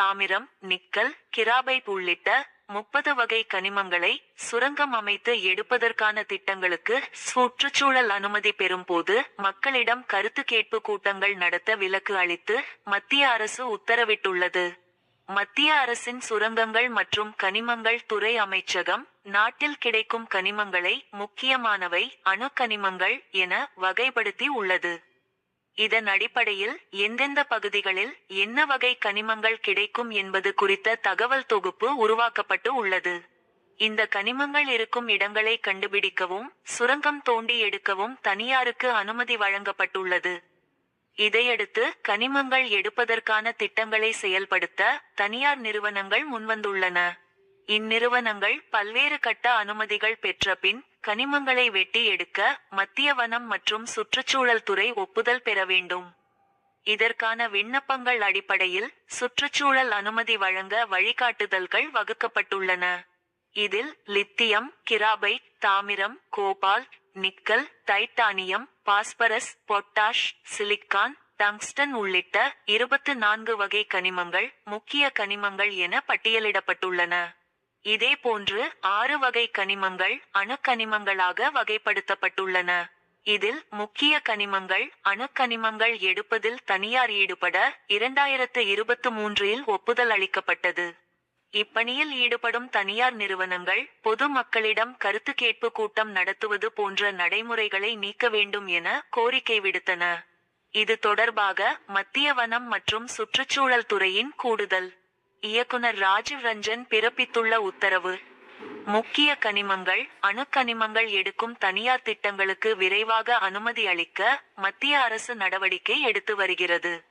தாமிரம் nickel graphite உள்ளிட்ட முப்பது வகை கனிமங்களை சுரங்கம் அமைத்து எடுப்பதற்கான திட்டங்களுக்கு சுற்றுச்சூழல் அனுமதி பெறும்போது மக்களிடம் கருத்து கேட்பு கூட்டங்கள் நடத்த விலக்கு அளித்து மத்திய அரசு உத்தரவிட்டுள்ளது. மத்திய அரசின் சுரங்கங்கள் மற்றும் கனிமங்கள் துறை அமைச்சகம் நாட்டில் கிடைக்கும் கனிமங்களை முக்கியமானவை அணுக்கனிமங்கள் என வகைப்படுத்தி உள்ளது. இதன் அடிப்படையில் எந்தெந்த பகுதிகளில் என்ன வகை கனிமங்கள் கிடைக்கும் என்பது குறித்த தகவல் தொகுப்பு உருவாக்கப்பட்டு உள்ளது. இந்த கனிமங்கள் இருக்கும் இடங்களை கண்டுபிடிக்கவும் சுரங்கம் தோண்டி எடுக்கவும் தனியாருக்கு அனுமதி வழங்கப்பட்டுள்ளது. இதையடுத்து கனிமங்கள் எடுப்பதற்கான திட்டங்களை செயல்படுத்த தனியார் நிறுவனங்கள் முன்வந்துள்ளன. இந்நிறுவனங்கள் பல்வேறு கட்ட அனுமதிகள் பெற்ற பின் கனிமங்களை வெட்டி எடுக்க மத்திய வனம் மற்றும் சுற்றுச்சூழல் துறை ஒப்புதல் பெற வேண்டும். இதற்கான விண்ணப்பங்கள் அடிப்படையில் சுற்றுச்சூழல் அனுமதி வழங்க வழிகாட்டுதல்கள் வகுக்கப்பட்டுள்ளன. இதில் லித்தியம் கிராபைட் தாமிரம் cobalt nickel titanium phosphorus potash silicon tungsten உள்ளிட்ட இருபத்து நான்கு வகை கனிமங்கள் முக்கிய கனிமங்கள் என பட்டியலிடப்பட்டுள்ளன. இதே போன்று ஆறு வகை கனிமங்கள் அணுக்கனிமங்களாக வகைப்படுத்தப்பட்டுள்ளன. இதில் முக்கிய கனிமங்கள் அணுக்கனிமங்கள் எடுப்பதில் தனியார் ஈடுபட இரண்டாயிரத்து இருபத்து மூன்றில் ஒப்புதல் அளிக்கப்பட்டது. இப்பணியில் ஈடுபடும் தனியார் நிறுவனங்கள் பொது மக்களிடம் கருத்து கேட்பு கூட்டம் நடத்துவது போன்ற நடைமுறைகளை நீக்க வேண்டும் என கோரிக்கை விடுத்தன. இது தொடர்பாக மத்திய வனம் மற்றும் சுற்றுச்சூழல் துறையின் கூடுதல் இயக்குனர் ராஜீவ் ரஞ்சன் பிறப்பித்துள்ள உத்தரவு. முக்கிய கனிமங்கள் அணுக்கனிமங்கள் எடுக்கும் தனியார் திட்டங்களுக்கு விரைவாக அனுமதி அளிக்க மத்திய அரசு நடவடிக்கை எடுத்து வருகிறது.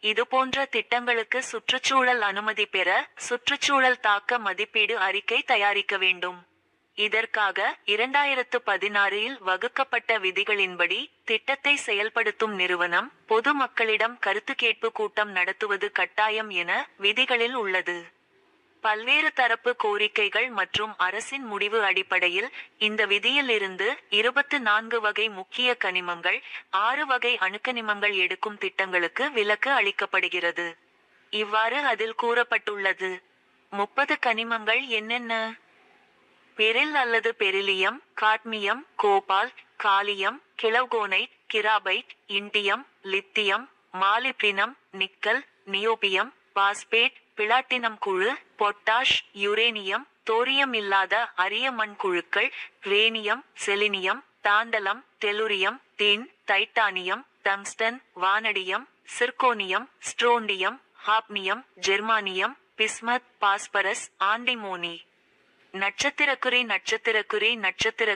இதுபோன்ற திட்டங்களுக்கு சுற்றுச்சூழல் அனுமதி பெற சுற்றுச்சூழல் தாக்க மதிப்பீடு அறிக்கை தயாரிக்க வேண்டும். இதற்காக இரண்டாயிரத்து பதினாறில் வகுக்கப்பட்ட விதிகளின்படி திட்டத்தை செயல்படுத்தும் நிறுவனம் பொது மக்களிடம் கருத்து கேட்பு கூட்டம் நடத்துவது கட்டாயம் என விதிகளில் உள்ளது. பல்வேறு தரப்பு கோரிக்கைகள் மற்றும் அரசின் முடிவு அடிப்படையில் இந்த விதியில் இருந்து இருபத்து நான்கு வகை முக்கிய கனிமங்கள் ஆறு வகை அணுக்கனிமங்கள் எடுக்கும் திட்டங்களுக்கு விலக்கு அளிக்கப்படுகிறது. இவ்வாறு அதில் கூறப்பட்டுள்ளது. முப்பது கனிமங்கள் என்னென்ன? பெரில் அல்லது beryllium cadmium cobalt gallium glauconite graphite indium lithium molybdenum nickel niobium phosphate platinum குழு பொட்டாஷ் யுரேனியம் தோரியம் இல்லாத அரிய மண் குழுக்கள் rhenium selenium tantalum tellurium tin titanium tungsten vanadium zirconium strontium hafnium germanium bismuth phosphorus antimony. நட்சத்திரக்குறி நட்சத்திரக்குறி நட்சத்திர